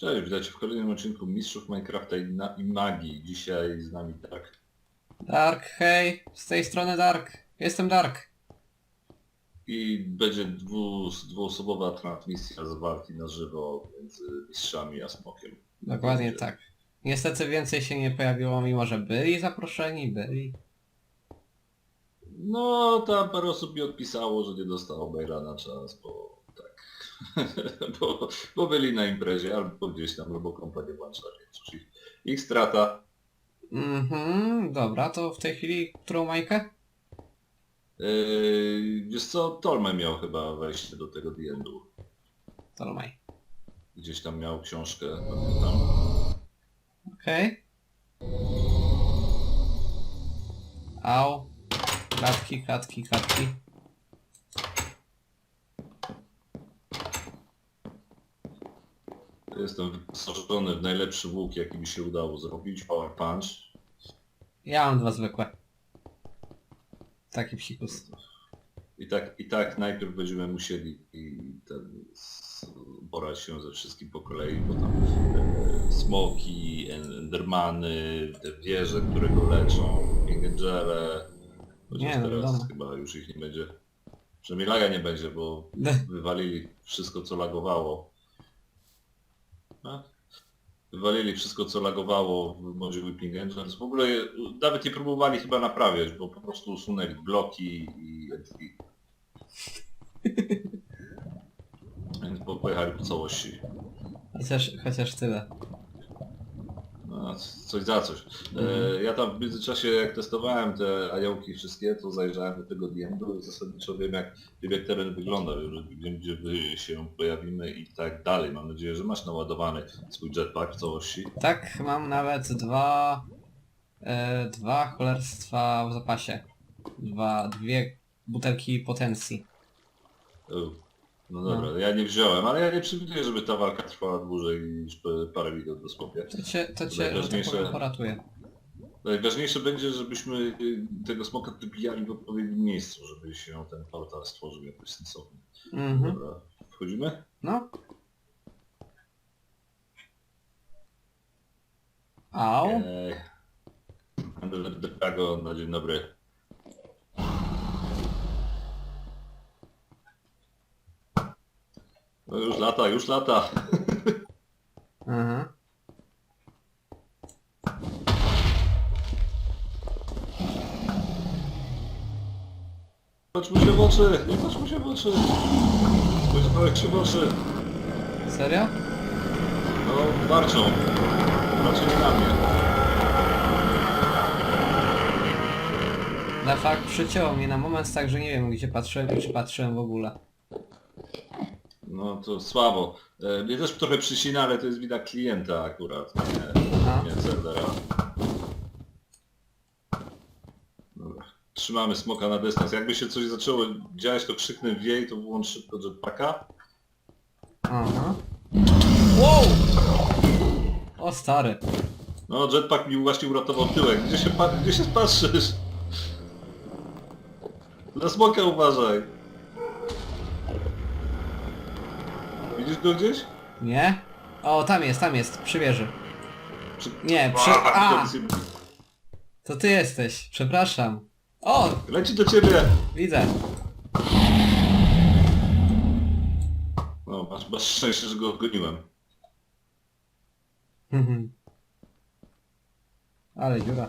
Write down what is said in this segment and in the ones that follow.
Cześć, witajcie w kolejnym odcinku Mistrzów Minecrafta i, na, i Magii. Dzisiaj z nami tak. Dark, hej, z tej strony Dark. Jestem Dark. I będzie dwu, dwuosobowa transmisja z walki na żywo między mistrzami a smokiem. Dokładnie tak. Niestety więcej się nie pojawiło, mimo że byli zaproszeni, byli. No, tam parę osób mi odpisało, że nie dostało maila na czas, bo. bo, bo byli na imprezie albo gdzieś tam, albo kompania włączali. Ich, ich strata. Mhm, dobra, to w tej chwili którą majkę? Yy, wiesz co, Tolme miał chyba wejście do tego D&Du. Tolmaj. Gdzieś tam miał książkę, pamiętam. Okej. Au. Klatki, klatki, klatki. Jestem wyposażony w najlepszy łuk, jaki mi się udało zrobić, Power Punch. Ja mam dwa zwykłe. Taki psikus. I tak, I tak najpierw będziemy musieli i ten, s- borać się ze wszystkim po kolei, bo tam e, smoki, endermany, te wieże, które go leczą, pingangele. Chociaż Nie, no teraz wiadomo. chyba już ich nie będzie. Przynajmniej laga nie będzie, bo wywalili wszystko co lagowało. A? Wywalili wszystko co lagowało w modzie Whipping Angels. W ogóle nawet nie próbowali chyba naprawiać, bo po prostu usunęli bloki i entity. Więc po- pojechali po całości. Chociaż, chociaż tyle. No, coś za coś. Mhm. E, ja tam w międzyczasie jak testowałem te aniołki wszystkie, to zajrzałem do tego DM-u i zasadniczo wiem jak, wiem jak teren wygląda, wiem, wiem gdzie wy się pojawimy i tak dalej. Mam nadzieję, że masz naładowany swój jetpack w całości. Tak, mam nawet dwa... E, dwa cholerstwa w zapasie. Dwa, dwie butelki potencji. O, No dobra, ja nie wziąłem, ale ja nie przewiduję, żeby ta walka trwała dłużej niż parę minut dosłownie. To cię, to cię że tak powiem, poratuje. Najważniejsze będzie, żebyśmy y, tego smoka dobijali w odpowiednim miejscu, żeby się ten portal stworzył jakoś sensownie. Mhm. Dobra, wchodzimy? No. Au. Ej. Handel Dragon na dzień dobry. No już lata, już lata. Mhm. Patrz mu się w oczy, nie patrz mu się w oczy. Spojrzałem się w oczy. Serio? No, warczą. Raczej nie na mnie. Na fakt przycięło mnie na moment tak, że nie wiem gdzie patrzyłem i czy patrzyłem w ogóle. No to słabo. E, Mnie też trochę przysina, ale to jest wina klienta akurat, nie, nie serwera. Dobra. Trzymamy smoka na dystans. Jakby się coś zaczęło dziać, to krzyknę wiej, to włącz szybko jetpacka. Aha. Wow! O stary. No, jetpack mi właśnie uratował tyłek. Gdzie się, pa- gdzie się patrzysz? Na smoka uważaj. Widzisz go gdzieś? Nie? O, tam jest, tam jest, przy wieży. Czy... Nie, przy... A, A! To ty jesteś, przepraszam. O! Leci do ciebie! Widzę. No, masz, masz szczęście, że go goniłem. Mhm. Ale dziura.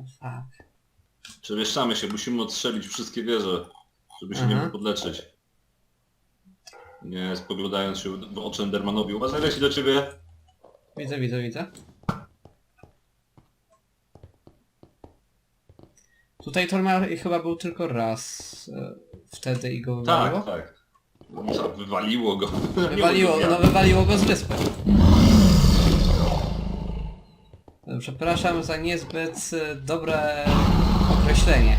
O fuck. Przewieszczamy się, musimy odstrzelić wszystkie wieże, żeby się Mhm. nie podleczyć. Nie, spoglądając się w oczy Endermanowi. Uważaj, leci do ciebie! Widzę, widzę, widzę. Tutaj Tormar chyba był tylko raz e, wtedy i go wywaliło? Tak, tak. Wywaliło go. Wywaliło, no wywaliło go z wyspy. Przepraszam za niezbyt e, dobre określenie.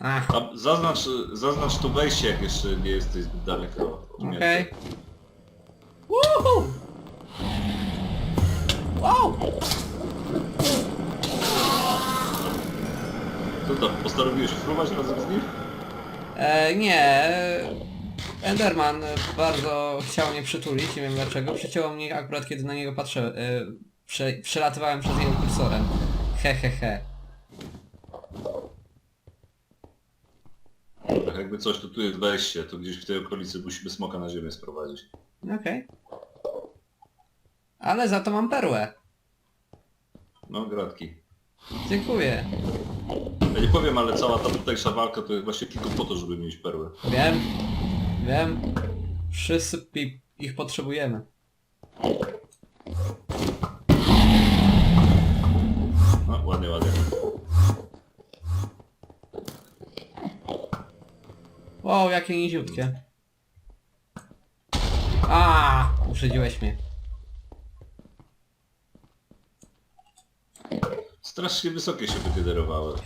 Ach, A zaznacz, zaznacz to wejście, jak jeszcze nie jesteś zbyt daleko. okej. Woohoo! Wow! To tam, postanowiłeś fruwać razem z nim? E, nie. Enderman bardzo chciał mnie przytulić, nie wiem dlaczego. Przycięło mnie akurat kiedy na niego patrzę. E, prze, przelatywałem przez niego kursorem. He he he. Tak, jakby coś, to tu jest wejście, to gdzieś w tej okolicy musimy smoka na ziemię sprowadzić. Okej. Ale za to mam perłę. No, gratki. Dziękuję. Ja nie powiem, ale cała ta tutejsza walka to jest właśnie tylko po to, żeby mieć perły. Wiem. Wiem. Wszyscy pi- ich potrzebujemy. No, ładnie, ładnie. Wow, jakie niziutkie. A, uprzedziłeś mnie. Strasznie wysokie się wygenerowały.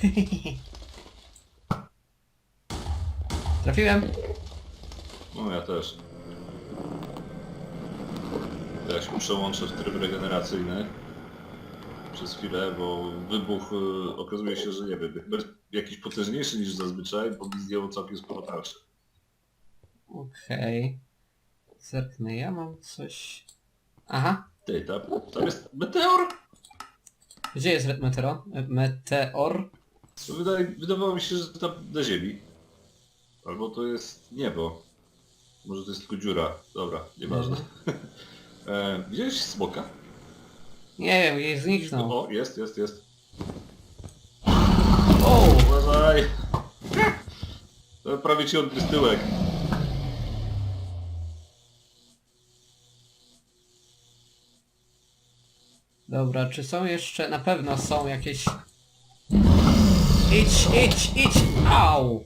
Trafiłem. No, ja też. Ja się przełączę w tryb regeneracyjny przez chwilę, bo wybuch y, okazuje się, że nie wiem, jakiś potężniejszy niż zazwyczaj, bo mi zdjęło całkiem sporo tarczy. Okej. Zerknę, ja mam coś... Aha. Ty, tam, tam jest meteor? Gdzie jest metero? E, Meteor? Wydaje, wydawało mi się, że tam na ziemi. Albo to jest niebo. Może to jest tylko dziura. Dobra, nieważne. e, widziałeś smoka? Nie wiem, gdzieś zniknął. O, jest, jest, jest. O! Uważaj! To prawie ci odgryzł tyłek. Dobra, czy są jeszcze... Na pewno są jakieś... Idź, idź, idź! Au!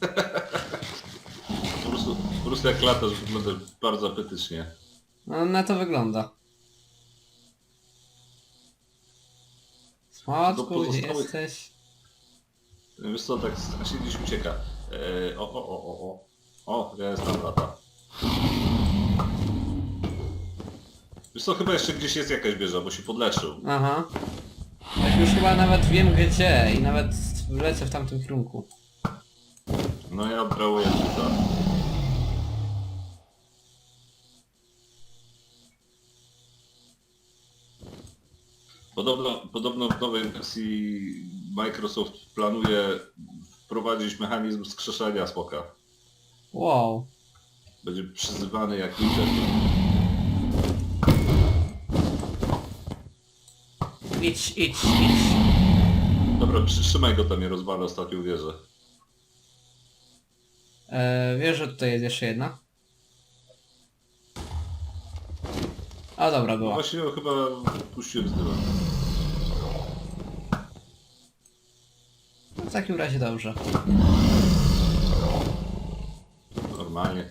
Po prostu, jak latasz wygląda bardzo apetycznie. No na to wygląda. Słodku, Do gdzie pozostałych- jesteś? Wiesz co, tak strasznie gdzieś ucieka. E, o, o, o, o, o. O, ja jestem lata. Wiesz co, chyba jeszcze gdzieś jest jakaś wieża, bo się podleczył. Aha. Tak już chyba nawet wiem gdzie i nawet lecę w tamtym kierunku. No ja odbrałuję tutaj. Podobno, podobno w nowej wersji Microsoft planuje wprowadzić mechanizm skrzeszania smoka. Wow. Będzie przyzywany jak Witcher. Idź, idź, idź. Dobra, przytrzymaj go tam, nie rozwalę ostatnią wieżę. E, wiesz, że tutaj jest jeszcze jedna? A dobra, No była. właśnie ją chyba puściłem z tyłu. W takim razie dobrze. Normalnie.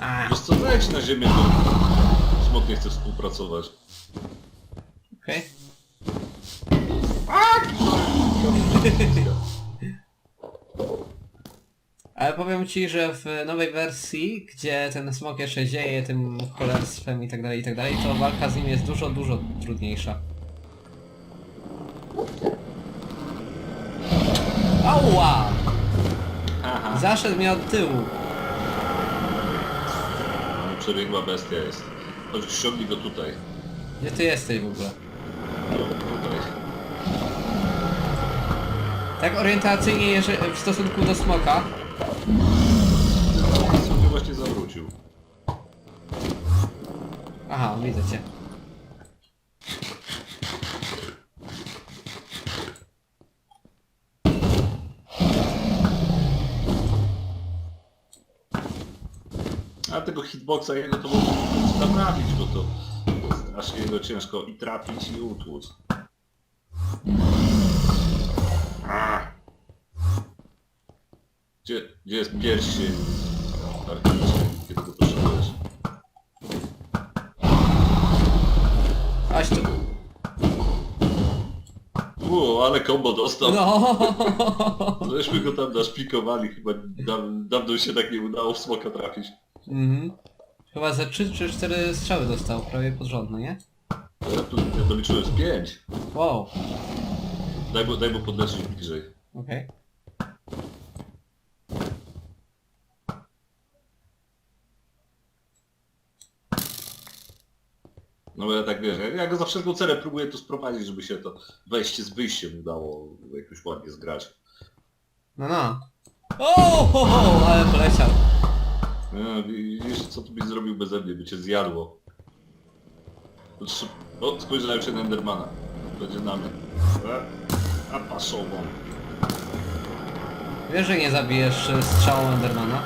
A, Wiesz co, wejdź na ziemię, bo smok nie chce współpracować. okej. Ale powiem ci, że w nowej wersji, gdzie ten smok jeszcze dzieje tym cholerstwem i tak dalej, i tak dalej, to walka z nim jest dużo, dużo trudniejsza. Ała! Zaszedł mnie od tyłu. No, Przebiegła bestia jest. Chodź, ściągnij go tutaj. Gdzie ty jesteś w ogóle? No, tutaj. Tak orientacyjnie jeżeli, w stosunku do smoka. Ten sobie właśnie zawrócił. Aha, widzę cię. A tego hitboxa jego to można naprawić, bo to strasznie jego ciężko i trafić i utłuc. Gdzie, gdzie jest pierścień? Archiczny, kiedy go potrzebujesz? Chodź tu. Uuu, ale kombo dostał. No. Żeśmy go tam naszpikowali, chyba daw- dawno się tak nie udało w smoka trafić. Mhm. Chyba ze 3 czy 4 strzały dostał, prawie pod rząd, no nie? Ja tu ja doliczyłem z pięć. Wow. Daj mu, daj mu podlecieć bliżej. Okej. No bo ja tak wiesz, ja, go za wszelką cenę próbuję tu sprowadzić, żeby się to wejście z wyjściem udało jakoś ładnie zgrać. No no. O, ho, ho, ale poleciał. No, widzisz, co tu byś zrobił beze mnie, by cię zjadło. To trzy- O, spojrzałem się na Endermana. Będzie na mnie. E, A pasową. Wiesz, że nie zabijesz e, strzałą Endermana?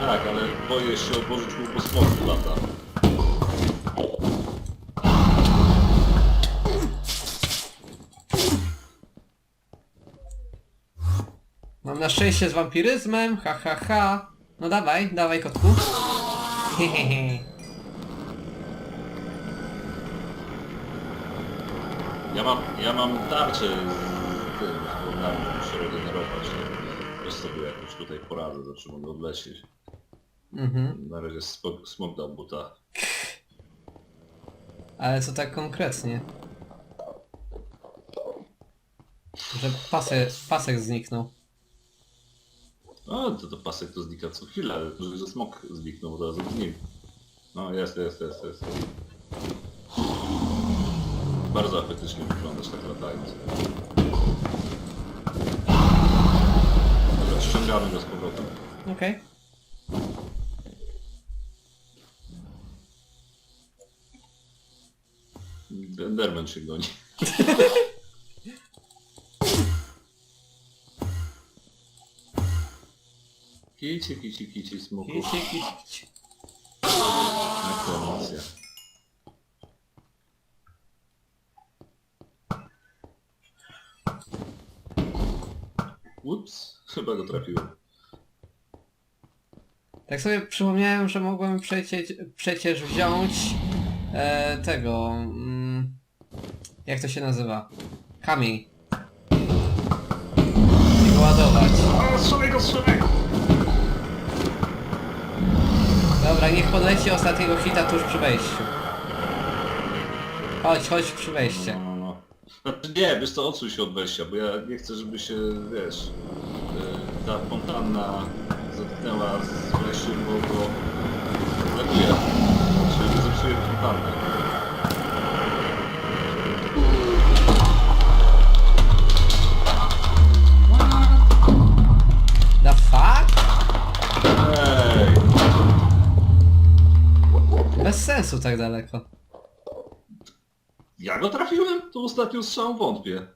Tak, ale boję się odłożyć mu po smoku lata. Na szczęście z wampiryzmem, ha ha ha. No dawaj, dawaj kotku. Hehehe. Ja mam, ja mam tarczę z tym, z żeby się regenerować. nie? Też sobie jakoś tutaj poradzę, zawsze mogę odlecieć. Mhm. Na razie smok, smok dał buta. Ale co tak konkretnie? Że pasek, pasek zniknął. O, to, to pasek to znika co chwilę, ale to, że smok zniknął od razu w nim. No jest, jest, jest, jest. Bardzo apetycznie wyglądasz tak latając. Dobra, ściągamy go z powrotem. Okej. Enderman się goni. Kici, kici, kici, smoku. Kici, kici, kici. Ups, chyba go trafiłem. Tak sobie przypomniałem, że mogłem przecież, przecież wziąć e, tego... Mm, jak to się nazywa? Kamień. I go ładować. A, strzelaj go, strzelaj go! Dobra, niech podleci ostatniego hita tuż przy wejściu. Chodź, chodź przy wejście. No, no, no. Znaczy nie, wiesz co, odsuń się od wejścia, bo ja nie chcę, żeby się, wiesz, y, ta fontanna zetknęła z wejściem, bo go zaguje. Czyli zepsuje fontannę. Sensu tak daleko. Ja go trafiłem? To ostatnią strzałą wątpię.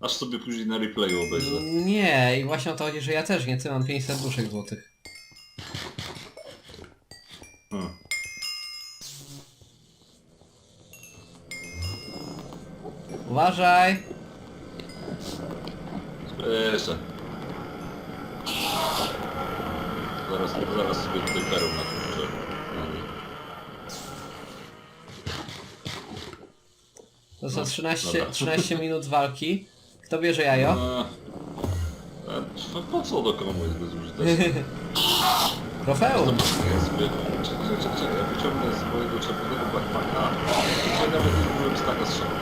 Aż sobie później na replayu obejrzę. Nie, i właśnie o to chodzi, że ja też nie, ty mam 500 duszek złotych. Hmm. Uważaj! Jeszcze. Zaraz, zaraz sobie tutaj perą na kurczę. To są No, 13, dobra. 13 minut walki. Kto bierze jajo? A, a, po co do komu jest bezużyteczne? Trofeum! Sobie... Czekaj, czekaj, czekaj, ja wyciągnę z mojego czerwonego backpacka. Tutaj nawet nie byłem z taka brałem.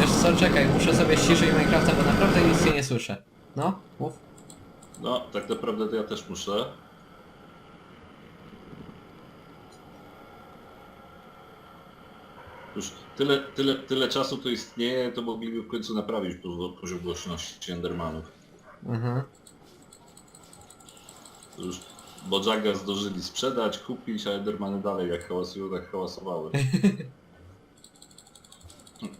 Wiesz co, czekaj, muszę sobie ściszyć Minecrafta, bo naprawdę nic się nie słyszę. No, mów. No, tak naprawdę to ja też muszę. Już tyle, tyle, tyle czasu to istnieje, to mogliby w końcu naprawić poz- poziom głośności Endermanów. Mhm. Już Bojaga zdążyli sprzedać, kupić, a Endermany dalej jak hałasują, tak hałasowały.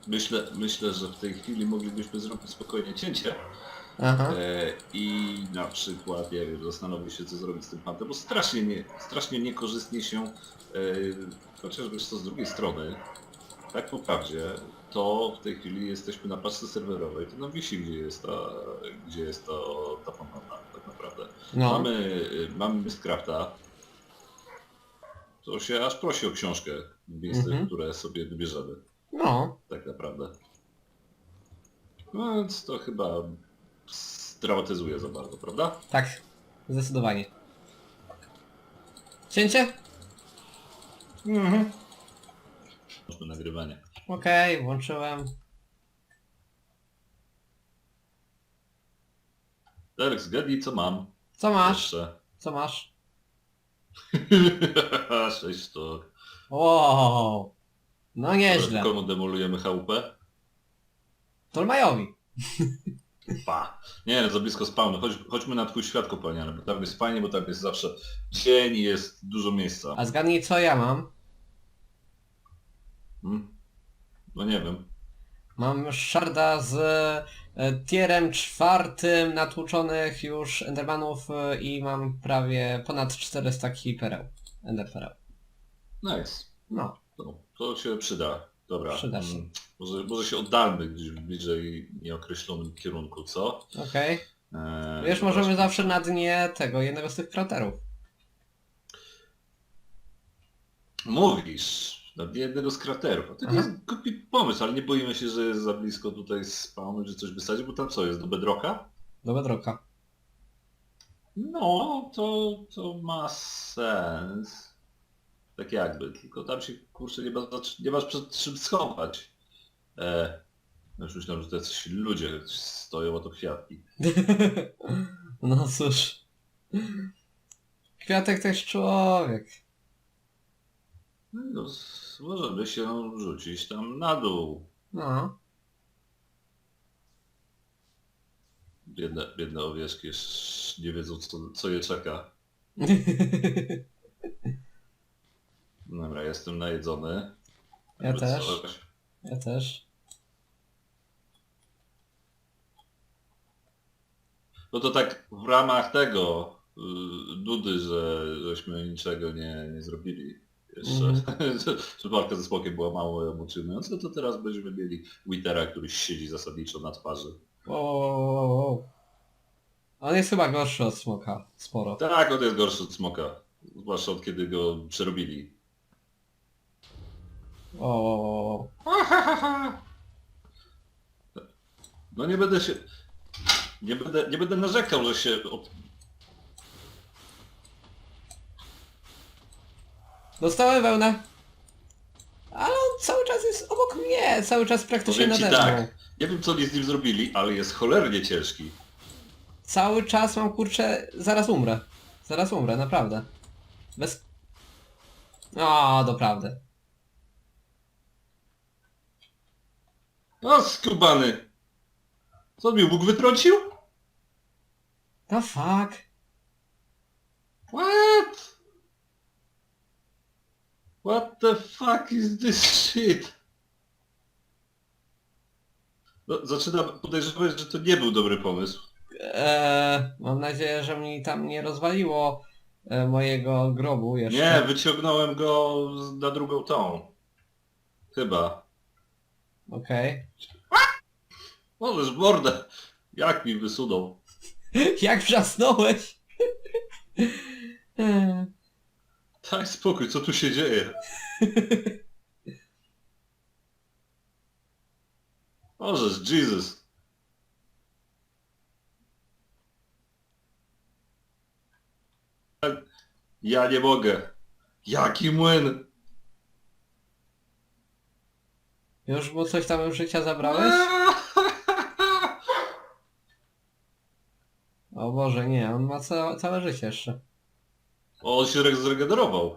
Myślę, myślę, że w tej chwili moglibyśmy zrobić spokojnie cięcie Aha. e, i na przykład, nie wiem, zastanowić się co zrobić z tym pantem, bo strasznie, nie, strasznie niekorzystnie się, e, chociaż wiesz co, z drugiej strony, tak po prawdzie, to w tej chwili jesteśmy na paczce serwerowej, to nam wisi gdzie jest ta, gdzie jest to, ta fontanna tak naprawdę. No. Mamy, y, mamy Mistcrafta. To się aż prosi o książkę w miejsce, Mhm. które sobie wybierzemy, No. tak naprawdę. No więc to chyba dramatyzuje za bardzo, prawda? Tak. Zdecydowanie. Cięcie? Mhm. Możemy nagrywanie. Okej, włączyłem. Derek, zgadnij co mam. Co masz? Jeszcze. Co masz? Sześć sztuk. Wow. No nieźle. Komu demolujemy chałupę? Tolmajowi. Pa. Nie, za blisko spawnu. Chodź, chodźmy na twój świat kopalniany, bo tam jest fajnie, bo tam jest zawsze dzień i jest dużo miejsca. A zgadnij co ja mam? Hmm? No nie wiem. Mam szarda z e, tierem czwartym natłuczonych już endermanów e, i mam prawie ponad 400 takich pereł. Ender pereł. Nice. No. To, to się przyda. Dobra. Przyda się. Mm, Może, może się oddalmy gdzieś w bliżej nieokreślonym kierunku, co? Okej. Eee, Wiesz, możemy zobaczmy. zawsze na dnie tego, jednego z tych kraterów. Mówisz, na jednego z kraterów. To nie jest głupi pomysł, ale nie boimy się, że jest za blisko tutaj spawnu, że coś wysadzi, bo tam co jest, do bedroka? Do bedrocka. No, to, to ma sens. Tak jakby, tylko tam się kurczę nie, ma, nie masz przed czym schować. E, no już myślałem, że to jacyś ludzie stoją, a to kwiatki. no cóż. Kwiatek to jest człowiek. No, s- możemy się rzucić tam na dół. No. Biedne, biedne owieczki nie wiedzą co, co je czeka. Dobra, jestem najedzony. Ja Jakby też. coś. Ja też. No to tak w ramach tego y, nudy, że żeśmy niczego nie, nie zrobili jeszcze. Że walka ze smokiem była mało emocjonująca, to teraz będziemy mieli Witera, który siedzi zasadniczo na twarzy. O, o, o, o. On jest chyba gorszy od smoka. Sporo. Tak, on jest gorszy od smoka. Zwłaszcza od kiedy go przerobili. O, o, o. No nie będę się... Nie będę, nie będę narzekał, że się... Dostałem wełnę. Ale on cały czas jest obok mnie. Cały czas praktycznie Powiem ci nade mną. tak, nie wiem co oni z nim zrobili, ale jest cholernie ciężki. Cały czas mam kurczę... Zaraz umrę. Zaraz umrę, naprawdę. Bez... O, doprawdy. No skubany! Co mi Bóg wytrącił? The fuck? What? What the fuck is this shit? No, zaczynam podejrzewać, że to nie był dobry pomysł. Eee, mam nadzieję, że mi tam nie rozwaliło e, mojego grobu jeszcze. Nie, wyciągnąłem go z- na drugą tą. Chyba. Okej. Możesz mordę. Jak mi wysunął? Jak wrzasnąłeś? Eee, Daj spokój, co tu się dzieje? Możesz, Jesus. Ja nie mogę. Jaki młyn? Już mu coś tam już życia zabrałeś? O Boże, nie, on ma ca całe życie jeszcze. O, on się re- zregenerował.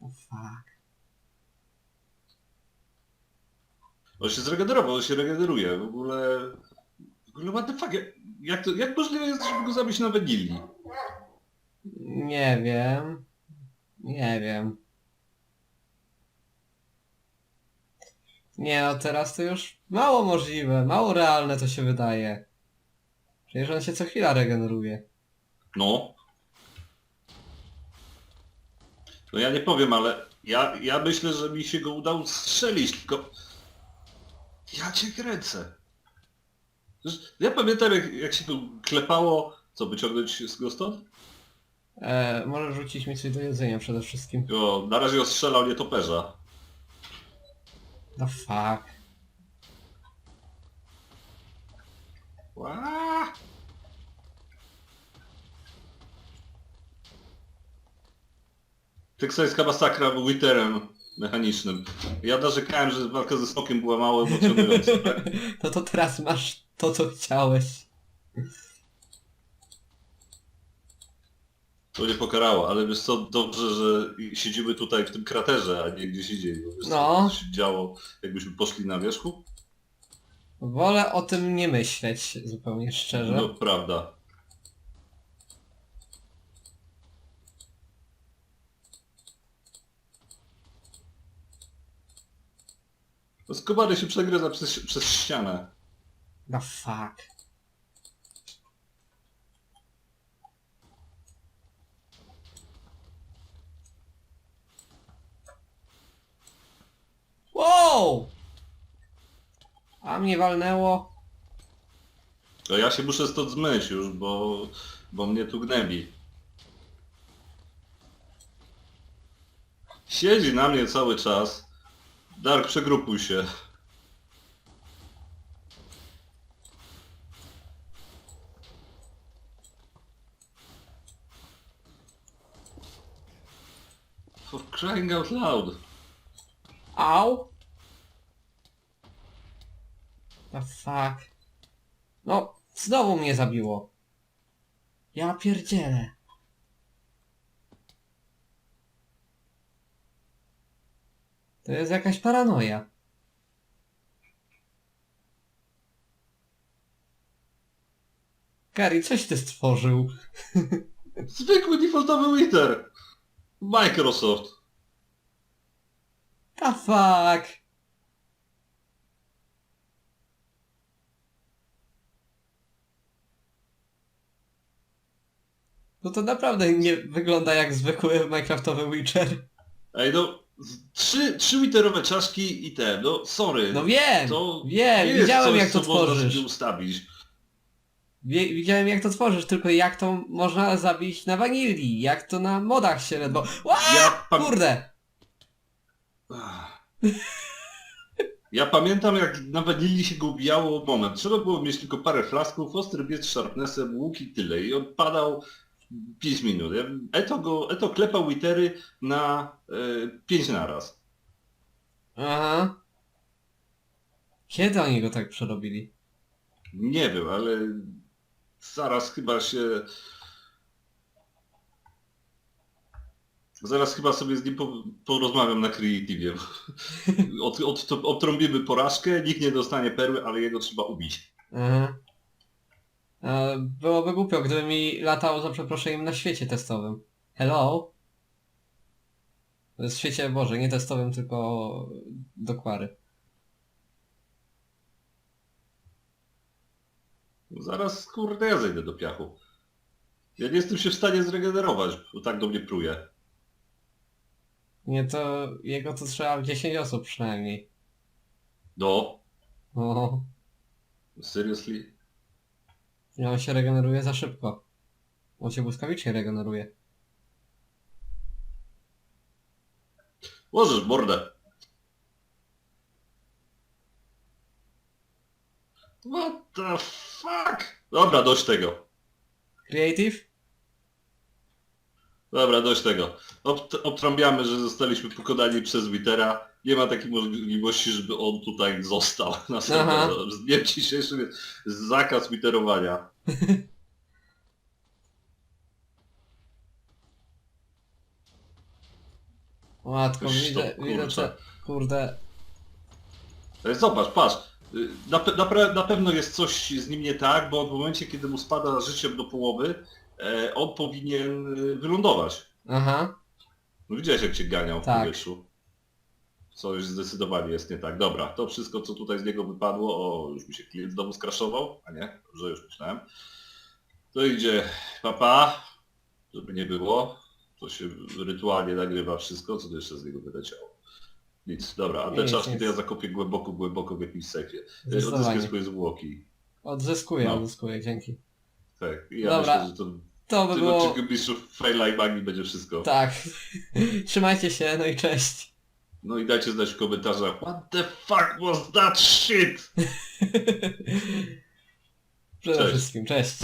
O fuck. On się zregenerował, on się regeneruje. W ogóle... W ogóle what the fuck? Jak, jak, to, jak możliwe jest, żeby go zabić na wanilii? Nie wiem. Nie wiem. Nie no, teraz to już mało możliwe, mało realne to się wydaje. Przecież on się co chwila regeneruje. No. No ja nie powiem, ale ja, ja myślę, że mi się go udało strzelić, tylko... Ja cię kręcę. Ja pamiętam jak, jak się go klepało... Co, wyciągnąć go stąd? E, może rzucić mi coś do jedzenia przede wszystkim. O, na razie ostrzelał nietoperza. No fuck. Ła! Teksańska masakra Witterem mechanicznym. Ja narzekałem, że walka ze smokiem była mało emocjonująca, tak? No to teraz masz to, co chciałeś. To nie pokarało, ale wiesz co, dobrze, że siedzimy tutaj w tym kraterze, a nie gdzieś indziej. Bo wiesz, No. no. co się działo, jakbyśmy poszli na wierzchu? Wolę o tym nie myśleć, zupełnie szczerze. No prawda. No, Skobary się przegryza przez, przez ścianę. The fuck. Wow! A mnie walnęło. To ja się muszę stąd zmyć już, bo, bo mnie tu gnębi. Siedzi na mnie cały czas. Dark, przegrupuj się. For crying out loud. Au! The fuck. No, znowu mnie zabiło. Ja pierdzielę. To jest jakaś paranoja. Gary, coś ty stworzył. Zwykły defaultowy Wither. Microsoft. The fuck? No to naprawdę nie wygląda jak zwykły Minecraftowy Witcher. Ej no, trzy, trzy literowe czaszki i te, no sorry. No wiem, to wiem, jest widziałem coś, jak to co można tworzysz. sobie ustawić. Wie, widziałem jak to tworzysz, tylko jak to można zabić na wanilii, jak to na modach się ledwo... Ła! Ja, pam- Kurde! Ach. ja pamiętam jak na wanilii się go ubijało moment. Trzeba było mieć tylko parę flasków, ostry biec z sharpnessem, łuk i tyle. I on padał 5 minut. Eto, go, Eto klepał litery na 5 naraz. Aha. Kiedy oni go tak przerobili? Nie wiem, ale zaraz chyba się... Zaraz chyba sobie z nim po, porozmawiam na Creative. Od, od, odtrąbimy porażkę, nikt nie dostanie perły, ale jego trzeba ubić. Aha. E, byłoby głupio, gdyby mi latało za przeproszeniem na świecie testowym. Hello? W świecie, Boże, nie testowym, tylko do kwary. Zaraz kurde ja zejdę do piachu. Ja nie jestem się w stanie zregenerować, bo tak do mnie pruje. Nie, to jego to trzeba w 10 osób przynajmniej. No, O, seriously? Nie, on się regeneruje za szybko. On się błyskawicznie regeneruje. Możesz mordę. What the fuck? Dobra, dość tego. Creative? Dobra, dość tego. Ob obtrąbiamy, że zostaliśmy pokonani przez Wittera. Nie ma takiej możliwości, żeby on tutaj został na serwerze. Z dniem dzisiejszym jest zakaz witerowania. O matko, Coś widzę, to, widzę kurczę. te... Kurde. Zobacz, patrz. Y, Na, pe na, pre- na pewno jest coś z nim nie tak, bo w momencie, kiedy mu spada życiem do połowy, e, on powinien y, wylądować. Aha. No widziałeś jak się ganiał w Tak. powietrzu. Coś zdecydowanie jest nie tak. Dobra, to wszystko co tutaj z niego wypadło, o już mi się klient znowu skraszował, a nie, że już myślałem. To idzie papa, żeby nie było. To się rytualnie nagrywa wszystko, co to jeszcze z niego wyleciało. Nic, dobra, a te Nic, czaszki nic. to ja zakopię głęboko, głęboko w jakimś. Odzyskaj Zdecydowanie. swoje zwłoki. Odzyskuję, No. odzyskuję, dzięki. Tak, i ja Dobra. myślę, że to To w by tym było... odcinku Mistrzów Faila i Magii będzie wszystko. Tak. Trzymajcie się, no i cześć. No i dajcie znać w komentarzach What the fuck was that shit? Przede Cześć. wszystkim, cześć.